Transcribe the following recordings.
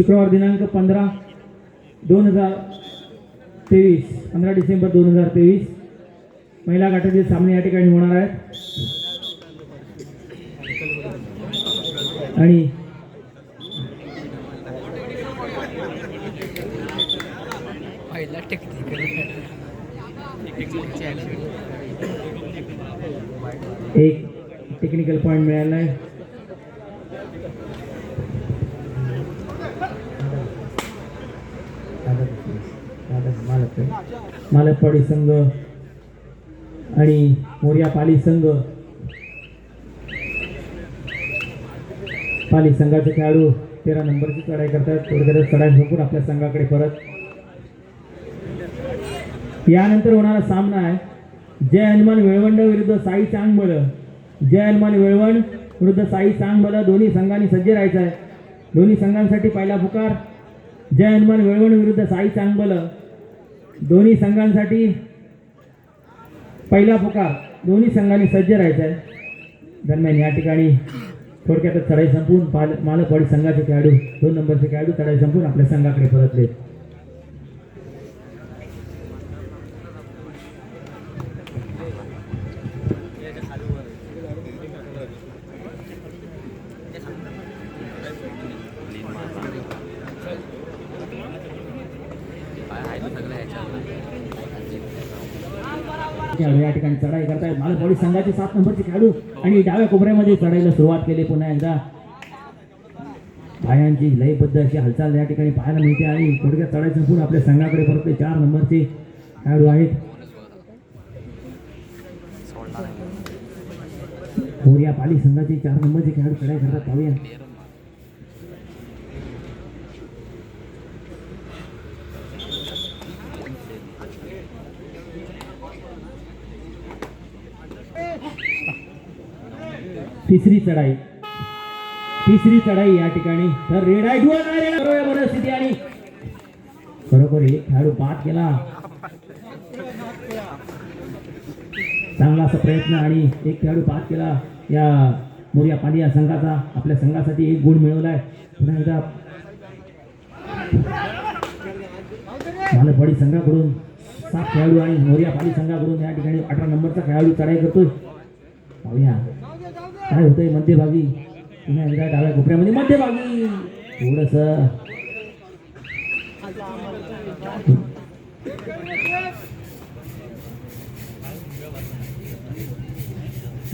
शुक्रवार दिनांक पंधरा दोन हजार तेवीस पंधरा डिसेंबर दोन हजार तेवीस. महिला गटातील सामने या ठिकाणी होणार आहेत. आणि एक टेक्निकल पॉईंट मिळाला आहे. मालकपाडी संघ आणि मोर्या पाली संघ. पाली संघाचे खेळाडू तेरा नंबरची चढाई करतात. थोडक्यात चढाई झोपून आपल्या संघाकडे परत. यानंतर होणारा सामना आहे. जय हनुमान वेळवंड विरुद्ध साई चांगबळ जय हनुमान वेळवण विरुद्ध साई चांगबळ दोन्ही संघांनी सज्ज राहायचं आहे. दोन्ही संघांसाठी पहिला पुकार. जय हनुमान वेळवण विरुद्ध साई चांगबळ दोन्ही संघांसाठी पहिला पुकार. दोन्ही संघांनी सज्ज राहायचा आहे. दरम्यान या ठिकाणी थोडक्यात चढाई संपून पाल मालकवाडी संघाचे खेळाडू दोन नंबरचे खेळाडू चढाई संपून आपल्या संघाकडे परतले खेळाडू या ठिकाणी चढाई करतायत मालकवाडी सात नंबरचे खेळाडू. आणि डाव्या कोपऱ्यामध्ये चढायला सुरुवात केली पुन्हा एकदा. पायांची लयबद्ध अशी हालचाल या ठिकाणी पाहायला मिळते आणि थोडक्यात चढायचं संपून आपल्या संघाकडे परतले चार नंबरचे खेळाडू आहेत. मोर्या पाली संघाचे चार नंबरचे खेळाडू चढाई करतात पाहूया. तिसरी चढाई. तिसरी चढाई या ठिकाणी. तर रेड आय डुअल आहे, आणि बरोबर एक खेळाडू बाद केला चांगला असा प्रयत्न आणि एक खेळाडू बाद केला या मोर्या पाली या संघाचा. आपल्या संघासाठी एक गुण मिळवलाय. पुन्हा एकदा मालपडी संघाकडून सात खेळाडू आणि मोर्या पाणी संघाकडून या ठिकाणी अठरा नंबरचा खेळाडू चढाई करतोय. पाहूया. काय होतंय? मध्यभागी. पुन्हा एकदा डाव्या कोपऱ्यामध्ये मध्यभागी. थोडस.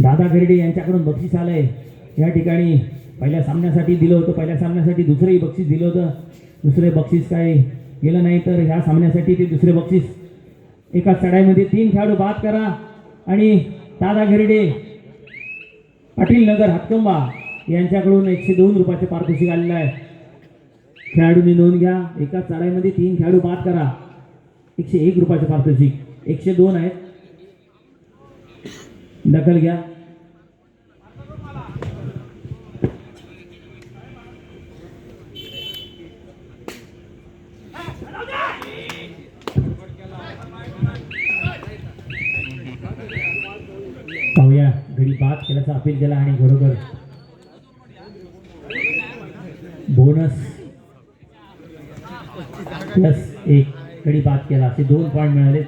दादा गिरडे यांच्याकडून बक्षीस आलंय. या ठिकाणी पहिल्या सामन्यासाठी दिलं होतं. पहिल्या सामन्यासाठी दुसरंही बक्षीस दिलं होतं. दुसरे बक्षीस काय गेलं नाही तर ह्या सामन्यासाठी ते दुसरे बक्षीस. एका चढाईमध्ये तीन खेळाडू बाद करा. आणि दादा गिरडे पाटील नगर हातकंबा यांच्याकडून एकशे दोन रुपयाचे पारितोषिक आलेलं आहे. खेळाडूंनी नोंद घ्या. एका चढाईमध्ये तीन खेळाडू बाद करा. एकशे एक रुपयाचे पारितोषिक. एकशे दोन आहेत. दखल घ्या पाहूया घडी बाद केल्याचा अपील केला आणि बरोबर बोनस प्लस एक कडी बाद केला. असे दोन पॉईंट मिळाले.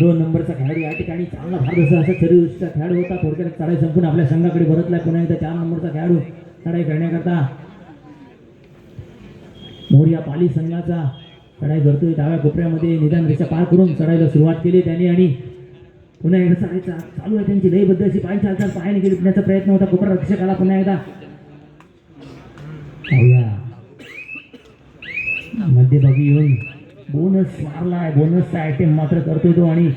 दोन नंबरचा खेळाडू या ठिकाणी चांगला भारत असा शरीरचा खेळाडू होता. थोडक्यात चढाई संपून आपल्या संघाकडे परतलाय पुन्हा एकदा चार नंबरचा खेळाडू चढाई करण्याकरता. मोर्या पाली संघाचा चढाई करतोय. डाव्या कोपऱ्यामध्ये निदान रेषा पार करून चढाईला सुरुवात केली त्यांनी आणि पुन्हा एकदा चढायचा चालू आहे त्यांची लयबद्ध अशी पाय चालचाल पायाने गेली. पिण्याचा प्रयत्न होता. कोपरा रक्षकाला पुन्हा एकदा. पाहूया. मध्यभागी येऊन बोनस मारलाय बोनसचा आयटेम मात्र करतोय तो आणि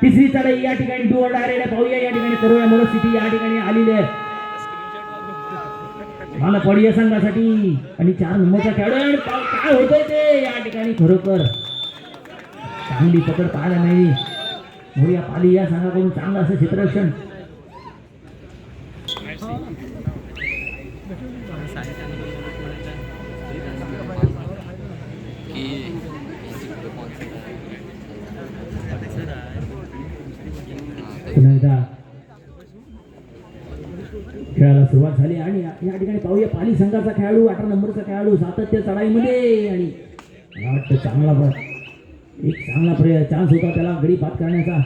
तिसरी चढाई या ठिकाणी डुअर डायरेक्ट पाहूया या ठिकाणी करूया मोर सिटी या ठिकाणी आलेली आहे. मला पडिया संघासाठी आणि चार नंबरचा खेळाडू. आणि काय होतंय ते? या ठिकाणी खरोखर चांगली पकड पाहायला नाही मोर्या पाली या संघाकडून चांगलं असं क्षेत्ररक्षण. या ठिकाणी पाहूया. पाली संघाचा खेळाडू अठरा नंबरचा खेळाडू सातत्य चढाईमध्ये आणि मला वाटतं चांगला ब- एक चांगला प्रय चान्स होता त्याला गडी पात करण्याचा.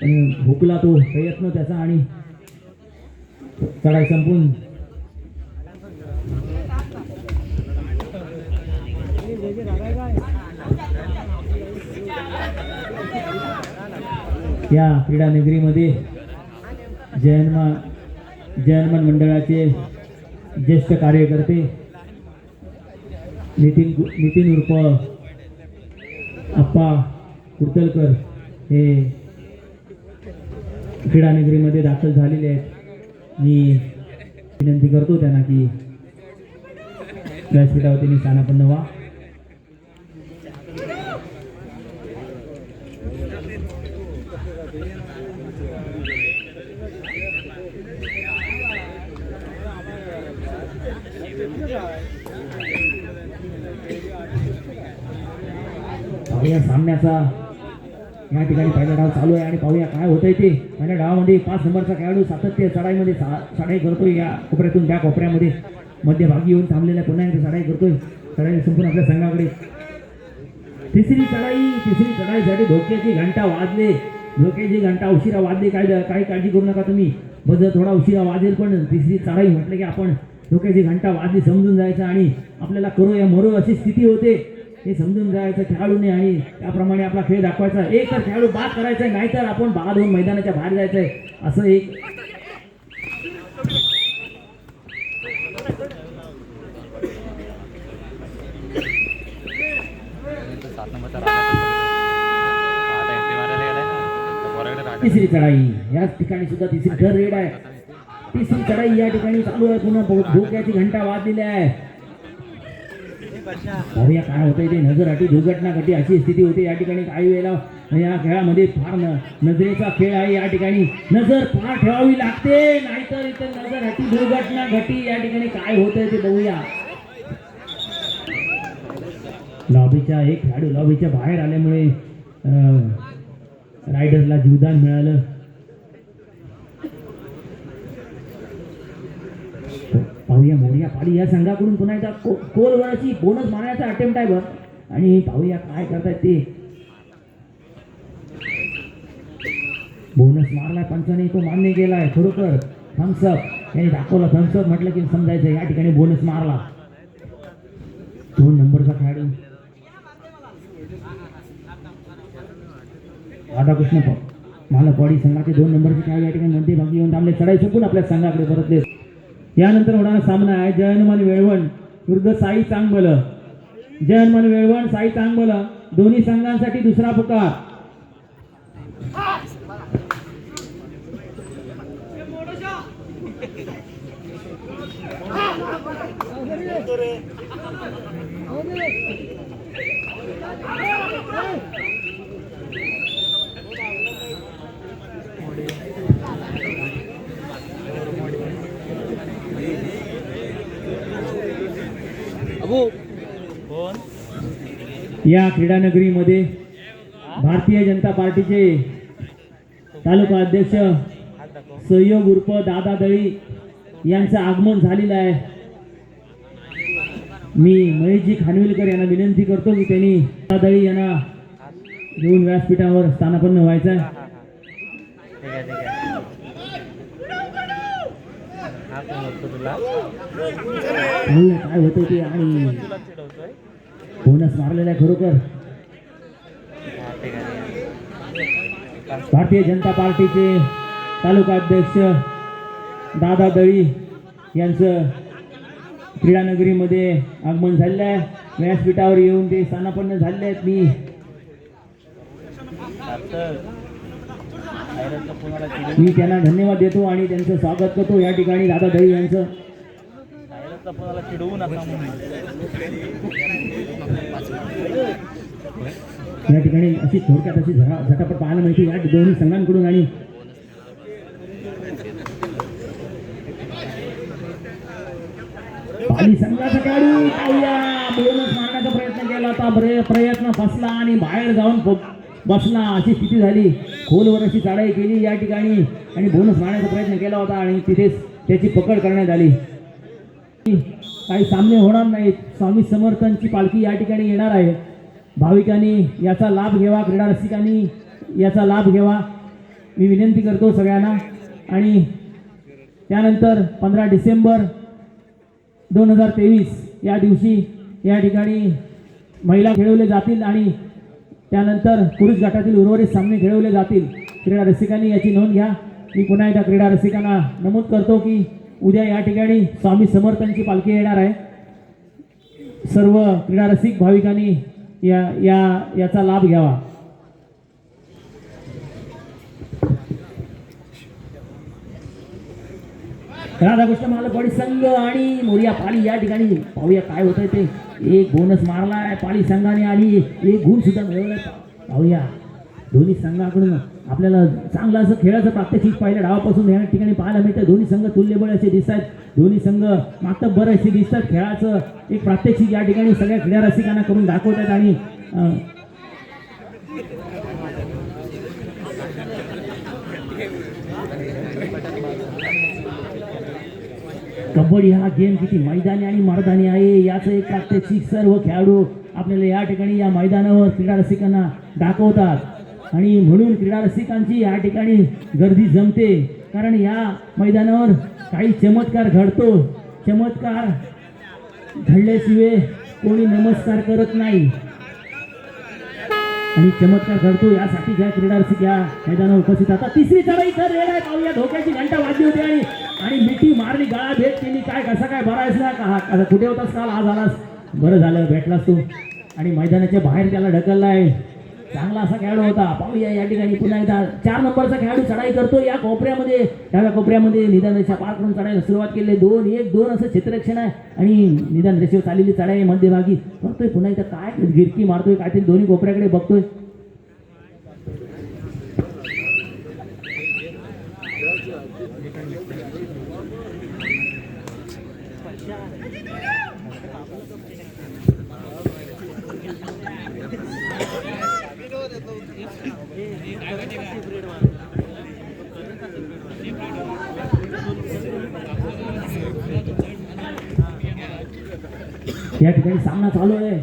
पण भुकला तो प्रयत्न त्याचा आणि चढाई संपून. या क्रीडा नगरीमध्ये जयन्मा जयन्मान मंडळाचे ज्येष्ठ कार्यकर्ते नितीन नितीन उर्फ आप्पा कुर्तलकर हे क्रीडानगरीमध्ये दाखल झालेले आहेत. मी विनंती करतो त्यांना की व्यासपीठावर त्यांनी स्थानापन्न व्हा. पाहूया सामन्याचा. या ठिकाणी पहिला डाव चालू आहे आणि पाहूया काय होतंय ते. पहिल्या डावामध्ये म्हणजे पाच नंबरचा खेळाडू सातत्य चढाईमध्ये सा- चढाई करतोय या कोपऱ्यातून त्या कोपऱ्यामध्ये. मध्यभागी येऊन थांबलेला पुन्हा एकदा चढाई करतोय. चढाई संपून आपल्या संघाकडे. तिसरी चढाई तिसरी चढाईसाठी धोक्याची घंटा वाजले. धोक्याची घंटा उशिरा वाजली. काय काही काळजी करू नका तुम्ही. बदल थोडा उशिरा वाजेल पण तिसरी चढाई म्हटलं की आपण धोक्याची घंटा वाजली समजून जायचं आणि आपल्याला करूया मरो अशी स्थिती होते. हे समजून जायचं खेळाडूने आणि त्याप्रमाणे आपला खेळ दाखवायचा एक तर खेळाडू बाद करायचा आहे नाहीतर आपण बाद होऊन मैदानाच्या बाहेर जायचंय. असं एक तिसरी चढाई. याच ठिकाणी सुद्धा तिसरी घर रेड आहे. तिसरी चढाई या ठिकाणी चालू आहे. पुन्हा धोक्याची घंटा वाजलेली आहे. अरे काय होतंय ते? नजर दुर्घटना घटी अशी स्थिती होते या ठिकाणी काही वेळेला. या खेळामध्ये फार न- नजरेचा खेळ आहे या ठिकाणी. नजर फार ठेवावी लागते नाहीतर इथं नजर हटी दुर्घटना घटी या ठिकाणी काय होतंय ते बघूया. लॉबीच्या एक खेळाडू लॉबीच्या बाहेर आल्यामुळे रायडरला जीवदान मिळालं. पाहूया मोर्या पाडी या संघाकडून पुन्हा एकदा को- कोलवराची बोनस मारण्याचा अटेम्प्ट आहे बघ. आणि पाहूया काय करतायत ते. बोनस मारलाय पंचाने तो मान्य केलाय खरोखर. थम्सअप यांनी दाखवला थम्सअप म्हटलं की समजायचं या ठिकाणी बोनस मारला. दोन नंबरचा खेळाडू. राधाकृष्ण मला मालकवाडी संघाचे दोन नंबरचे खेळाडू या ठिकाणी मध्ये भागी येऊन थांबले चढाई चुकून आपल्या संघाकडे परतले. यानंतर होणारा सामना आहे जयनमान वेळवण विरुद्ध साई चांगबल जयनमान वेळवण साई चांगबल दोन्ही संघांसाठी दुसरा पुकार. या क्रीडा नगरीमध्ये भारतीय जनता पार्टीचे तालुका अध्यक्ष सहयोग उर्फ दादा दळी यांचं आगमन झालेलं आहे. मी महेशजी खानविलकर यांना विनंती करतो की त्यांनी दादा दळी यांना घेऊन व्यासपीठावर स्थानापन्न व्हायचं. आहे हा काय होतं ते आणि बोनस मारलेला आहे खरोखर. भारतीय जनता पार्टीचे तालुका अध्यक्ष दादा दळी यांचं क्रीडानगरीमध्ये आगमन झालेलं आहे. व्यासपीठावर येऊन ते स्थानापन्न झालेले आहेत. मी मी त्यांना धन्यवाद देतो आणि त्यांचं स्वागत करतो. या ठिकाणी दादा दळी यांचं आयरनचा कोणाला चिडवू नका म्हणून या ठिकाणी अशी थोडक्यात अशी झरा झटापट पाहायला मिळते. या दोन्ही संघांकडून आणि पाली संघाचा बोनस मारण्याचा प्रयत्न केला होता. प्रयत्न फसला आणि बाहेर जाऊन बसला. अशी स्थिती झाली. खोलवर अशी चढाई केली या ठिकाणी आणि बोनस मारण्याचा प्रयत्न केला होता आणि तिथेच त्याची पकड करण्यात आली. काही सामने होणार नाहीत. स्वामी समर्थांची पालखी या ठिकाणी येणार आहे. भाविकांनी याचा लाभ घ्यावा क्रीडा रसिकांनी याचा लाभ घ्यावा. मी विनंती करतो सगळ्यांना. आणि त्यानंतर पंधरा डिसेंबर दोन हजार तेवीस या दिवशी या ठिकाणी महिला खेळवले जातील आणि त्यानंतर पुरुष गटातील उर्वरित सामने खेळवले जातील. क्रीडा रसिकांनी याची नोंद घ्या. मी पुन्हा एकदा क्रीडा रसिकांना नमूद करतो की उद्या या ठिकाणी स्वामी समर्थांची पालखी येणार आहे. सर्व क्रीडा रसिक भाविकांनी या या याचा लाभ घ्यावा. राधाकृष्ण मालपाडी संघ आणि मोरिया पाली या ठिकाणी पाहूया काय होतंय ते. एक बोनस मारलाय पाली संघाने आणि एक गुण सुद्धा मिळवलाय. पाहूया. दोन्ही संघाकडून आपल्याला चांगलं असं खेळाचं प्रात्यक्षिक पहिल्या डावापासून या ठिकाणी पाहायला मिळतं दोन्ही संघ तुल्यबळ असे दिसत आहेत दोन्ही संघ मागतं बरं असे दिसतात. खेळाचं एक प्रात्यक्षिक या ठिकाणी सगळ्या क्रीडा रसिकांना करून दाखवत आहेत आणि कबड्डी हा गेम किती मैदानी आणि मर्दानी आहे याचं एक प्रात्यक्षिक सर्व खेळाडू आपल्याला या ठिकाणी या मैदानावर क्रीडा रसिकांना दाखवतात. आणि म्हणून क्रीडा रसिकांची या ठिकाणी गर्दी जमते. कारण या मैदानावर काही चमत्कार घडतो. चमत्कार घडल्याशिवाय कोणी नमस्कार करत नाही. आणि चमत्कार घडतो यासाठी ज्या क्रीडा रसिक या मैदानावर उपस्थित आता तिसरी चढाई तर रेड आहे. पाहूया धोक्याची घंटा वाजली होती आणि आणि मिठी मारली. गळा भेट केली. काय कसा काय? बरायस ना का? हा- आता कुठे होतास काल? आज आलास. बरं झालं. भेटलास तू. आणि मैदानाच्या बाहेर त्याला ढकललाय. चांगला असा खेळाडू होता. पाहूया या ठिकाणी पुन्हा एकदा. चार नंबरचा खेळाडू चढाई करतो. या कोपऱ्यामध्ये डाव्या कोपऱ्यामध्ये निदान रेषा पार करून चढायला सुरुवात केली. दोन एक दोन असं क्षेत्ररक्षण आहे. आणि निदान रेषेवर चाललेली चढाई आहे. मध्यभागी. बघतोय पुन्हा एकदा काय गिरकी मारतोय काहीतरी दोन्ही कोपऱ्याकडे बघतोय. या ठिकाणी सामना चालू आहे.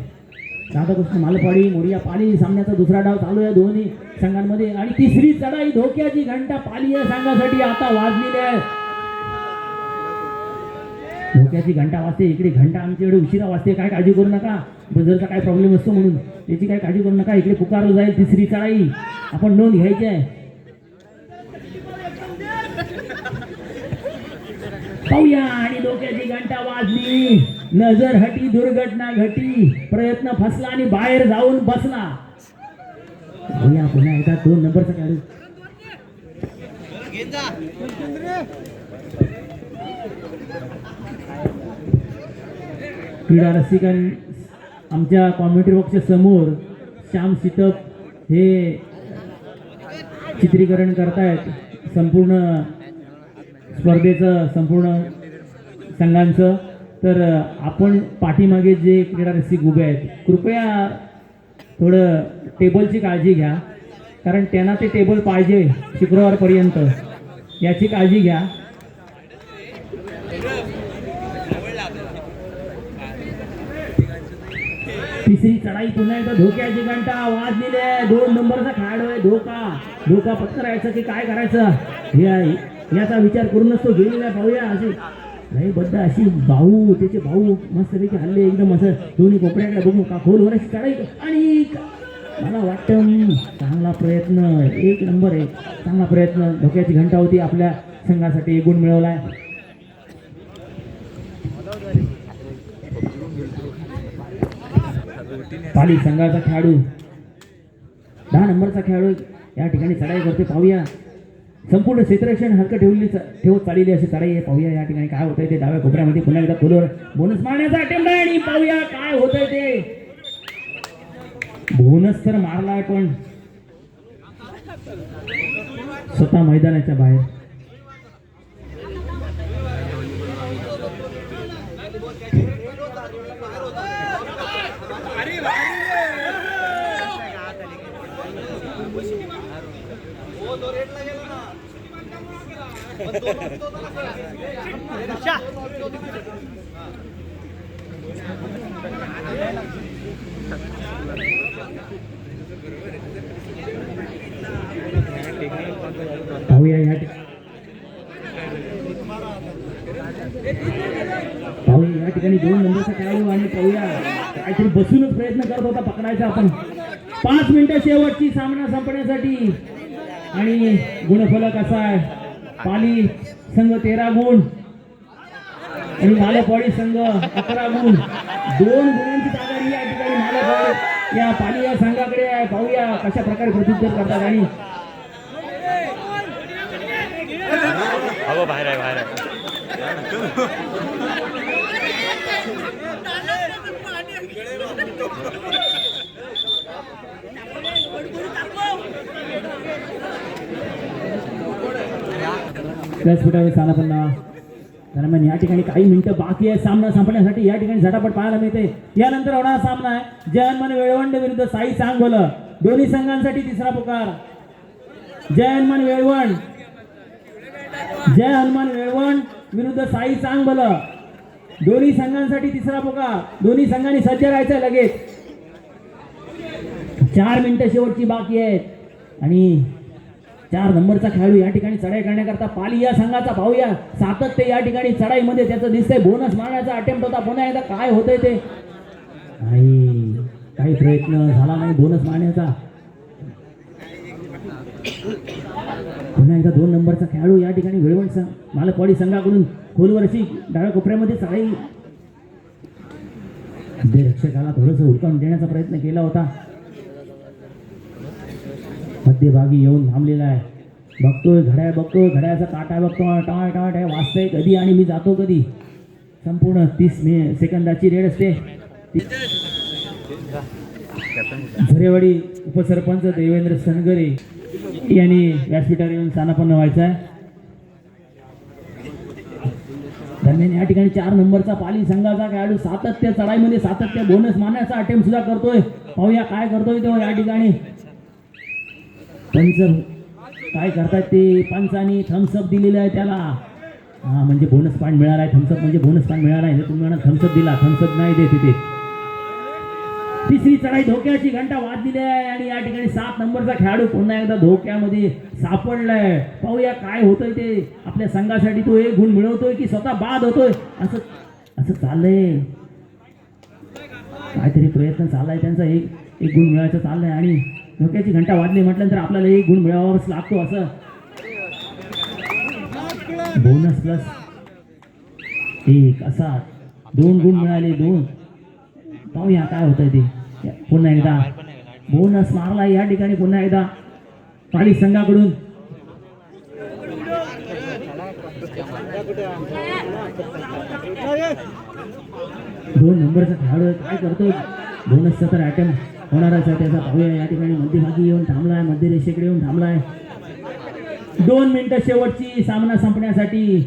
राधाकृष्ण मालपाडी मोरिया पाली सामन्याचा दुसरा डाव चालू आहे दोन्ही संघांमध्ये. आणि तिसरी चढाई धोक्याची घंटा पाली या संघासाठी. आता वाजलेली आहे. धोक्याची घंटा वाजते. इकडे घंटा आमच्याकडे उशिरा वाजते. काय काळजी करू नका. बजरचा काय प्रॉब्लेम असतो म्हणून. याची काय काळजी करू नका. इकडे पुकारलं जाईल तिसरी चढाई. आपण नोंद घ्यायची आहे. पाहूया आणि डोक्याची घंटा वाजली. नजर हटी दुर्घटना घटी. प्रयत्न फसला आणि बाहेर जाऊन बसला. पाहूया पुन्हा एकदा दोन नंबरचा खेळाडू. क्रीडा रसिकां आमच्या कॉम्युनिटी बॉक्सच्या समोर श्याम सितप हे चित्रीकरण करतायत. संपूर्ण स्पर्धेचं संपूर्ण संघांचं. तर आपण पाठीमागे जे क्रीडा रसिक उभे आहेत कृपया थोडं टेबलची काळजी घ्या. कारण त्यांना ते टेबल पाहिजे शुक्रवारपर्यंत. याची काळजी घ्या. तिसरी चढाई पुन्हा एकदा धोक्याची घंटा वाजलेली दिले दोन नंबरचा खेळाडू आहे धोका. धोका पत्करायचं की काय करायचं? या याचा विचार करूनच तो गेलेला पाहूया अशी. नाही बद्द अशी भाऊ त्याचे भाऊ मस्तपैकी हल्ले एकदम असं. दोन्ही कोपऱ्याकडे बघू का खोलवर अशी चढाई आणि मला वाटतं चांगला प्रयत्न एक नंबर आहे. चांगला प्रयत्न धोक्याची घंटा होती आपल्या संघासाठी गुण मिळवलाय. पाली संघाचा खेळाडू. दहा नंबरचा खेळाडू या ठिकाणी चढाई करते पाहूया. संपूर्ण क्षेत्ररक्षण हक्क ठेवली ठेवत चालली अशी चढाई आहे. पाहूया या ठिकाणी काय होतंय ते. डाव्या कोपऱ्यामध्ये पुन्हा एकदा खोलवर बोनस मारण्याचा अटेम्प्ट आहे आणि पाहूया काय होतंय ते. बोनस तर मारलाय पण स्वतः मैदानाच्या बाहेर या ठिकाणी दोन नंबरचा खेळाडू आणि पाहूया काहीतरी बसूनच प्रयत्न करत होता पकडायचा आपण. पाच मिनिटं शेवटची सामना संपण्यासाठी. आणि गुणफलक असा आहे. पाली संघ तेरा गुण. आणि मालेपाडी संघ अकरा गुण. दोन गुणांची आघाडी या ठिकाणी मालेपाडी या पाली या संघाकडे आहे. पाहूया कशा प्रकारे प्रत्युत्तर करतात आणि बाहेर आहे बाहेर आहे. व्यासपीठावर स्थानापन्न दरम्यान या ठिकाणी काही मिनिटं बाकी आहे सामना संपण्यासाठी या ठिकाणी झटापट पाहायला मिळते. यानंतर होणारा सामना आहे. जयनमन वेळवंड विरुद्ध साई सांगोल. दोन्ही संघांसाठी तिसरा पुकार. जय हनुमान वेळवण जय हनुमान वेळवण विरुद्ध साई सांगबल दोन्ही संघांसाठी तिसरा पुकार. दोन्ही संघांनी सज्ज राहायचं लगेच. चार मिनिटं शेवटची बाकी आहेत. आणि चार नंबरचा खेळाडू या ठिकाणी चढाई करण्याकरता पाली या संघाचा पाहूया सातत्य या ठिकाणी चढाईमध्ये त्याचं दिसतंय. बोनस मारण्याचा अटेम्प्ट होता. पुन्हा एकदा काय होतंय ते? नाही काही प्रयत्न झाला नाही बोनस मारण्याचा. पुन्हा एकदा दोन नंबरचा खेळाडू या ठिकाणी वेळवण संघ मालकवाडी संघाकडून खोलवरची डाळ डाव्या कोपऱ्यामध्ये चढाई. रक्षकाला थोडंसं हुडकावून देण्याचा प्रयत्न केला होता. मध्यभागी येऊन थांबलेला आहे. बघतोय घड्याळ बघतोय घड्याळाचा काटा बघतो टाळ टाळ टाळ. वाचतंय कधी आणि मी जातो कधी? संपूर्ण तीस मे सेकंदाची रेड असते. झरेवाडी उपसरपंच देवेंद्र सनगरे यांनी व्यासपीठावर येऊन स्थानापन्न व्हायचं आहे. दरम्यान या ठिकाणी चार नंबरचा पाली संघाचा खेळाडू सातत्य चढाईमध्ये म्हणजे सातत्य बोनस मारण्याचा अटेम्प्ट सुद्धा करतोय. पाहूया काय करतोय तो या ठिकाणी. पंच काय करतात ते? पंचानी थम्सअप दिलेलं आहे त्याला. हा म्हणजे बोनस पॉईंट मिळाला आहे. थम्सअप म्हणजे बोनस पॉईंट मिळाला आहे. तुम्ही म्हणा थम्सअप दिला. थम्सअप नाही देत तिथे तिसरी चढाई धोक्याची. घंटा वाजलेली आहे आणि या ठिकाणी सात नंबरचा खेळाडू पुन्हा एकदा धोक्यामध्ये सापडलाय. पाहूया काय होतंय ते. आपल्या संघासाठी तो एक गुण मिळवतोय की स्वतः बाद होतोय? असं असं चाललंय. काहीतरी प्रयत्न चाललाय त्यांचा. एक एक गुण मिळायचं चाललाय आणि धोक्याची घंटा वाजली म्हटल्यानंतर आपल्याला एक गुण मिळावाच लागतो असं. बोनस प्लस एक असा. दोन गुण मिळाले दोन. पाहूया काय होतंय ते. पुन्हा एकदा. बोनस मारला या ठिकाणी पुन्हा एकदा. पाली संघाकडून. दोन नंबरचा खेळाडू काय करतो बोनसचा तर अटेम्प्ट होणारच आहे. त्याचा पाहूया या ठिकाणी मध्यभागी येऊन थांबलाय. मध्य रेषेकडे येऊन थांबलाय. दोन मिनिटं शेवटची सामना संपण्यासाठी.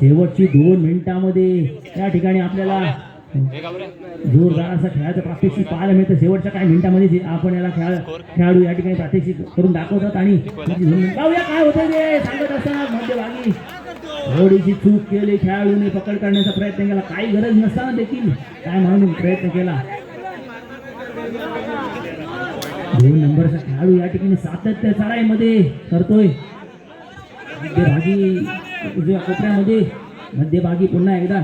शेवटची दोन मिनिटामध्ये या ठिकाणी आपल्याला जोरदार असा खेळाचं प्रात्यक्षिक पाहायला मिळतं. शेवटच्या काही मिनिटामध्ये आपण याला खेळ खेळाडू या ठिकाणी प्रात्यक्षिक करून दाखवतात आणि पाहूया काय होतं ते. सांगत असताना मध्यभागी. थोडीशी चूक केली. खेळाडूने पकड करण्याचा प्रयत्न केला. काही गरज नसताना देखील काय म्हणून प्रयत्न केला? दोन नंबरचा खेळाडू या ठिकाणी सातत्य चढाईमध्ये करतोय. मध्यभागी उजव्या कोपऱ्यामध्ये मध्यभागी पुन्हा एकदा.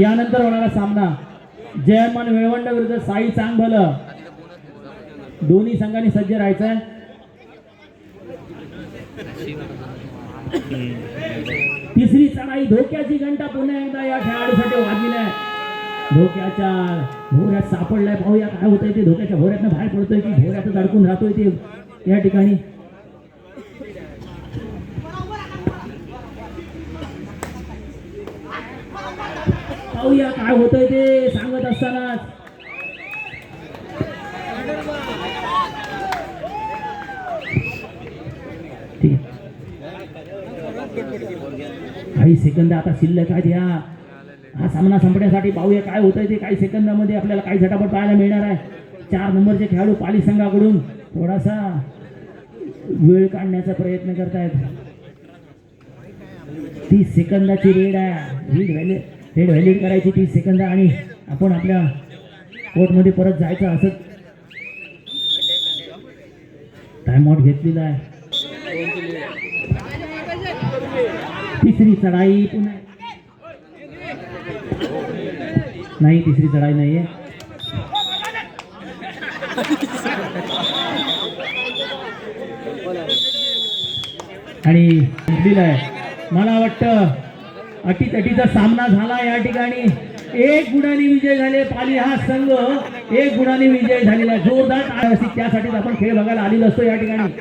यानंतर होणारा सामना. जयमान वेळवंड विरुद्ध साई चांगभल. दोन्ही संघांनी सज्ज राहायचं तिसरी चढाई धोक्याची घंटा पुन्हा एकदा या खेळाडूसाठी वाजलेली आहे. धोक्याच्या भोऱ्यात सापडलाय. पाहूया काय होतंय ते. धोक्याच्या भोऱ्यातनं बाहेर पडतोय की भोऱ्यातच अडकून राहतोय ते या ठिकाणी. पाहूया काय होतंय ते. सांगत असतानाच काही सेकंद आता शिल्लक आहेत या हा सामना संपण्यासाठी पाहूया काय होतंय ते. काही सेकंदामध्ये आपल्याला काही झटापट पाहायला मिळणार आहे. चार नंबरचे खेळाडू पाली संघाकडून थोडासा वेळ काढण्याचा प्रयत्न करतायत. तीस सेकंदाची रेड आहे. रीड व्हॅल्यू रेड व्हॅल्यूड करायची तीस सेकंद आणि आपण आपल्या कोर्टमध्ये परत जायचं असं. टाइम आउट घेतलेला आहे. तिसरी चढाई पुन्हा नाही तिसरी चढाई नाहीये. आणि आहे. मला वाटतं अटीतटीचा सामना झाला या ठिकाणी. एक गुणाने विजय झाले पाली हा संघ. एक गुणाने विजय झालेला जोरदार त्यासाठीच आपण खेळ बघायला आलेलो असतो या ठिकाणी.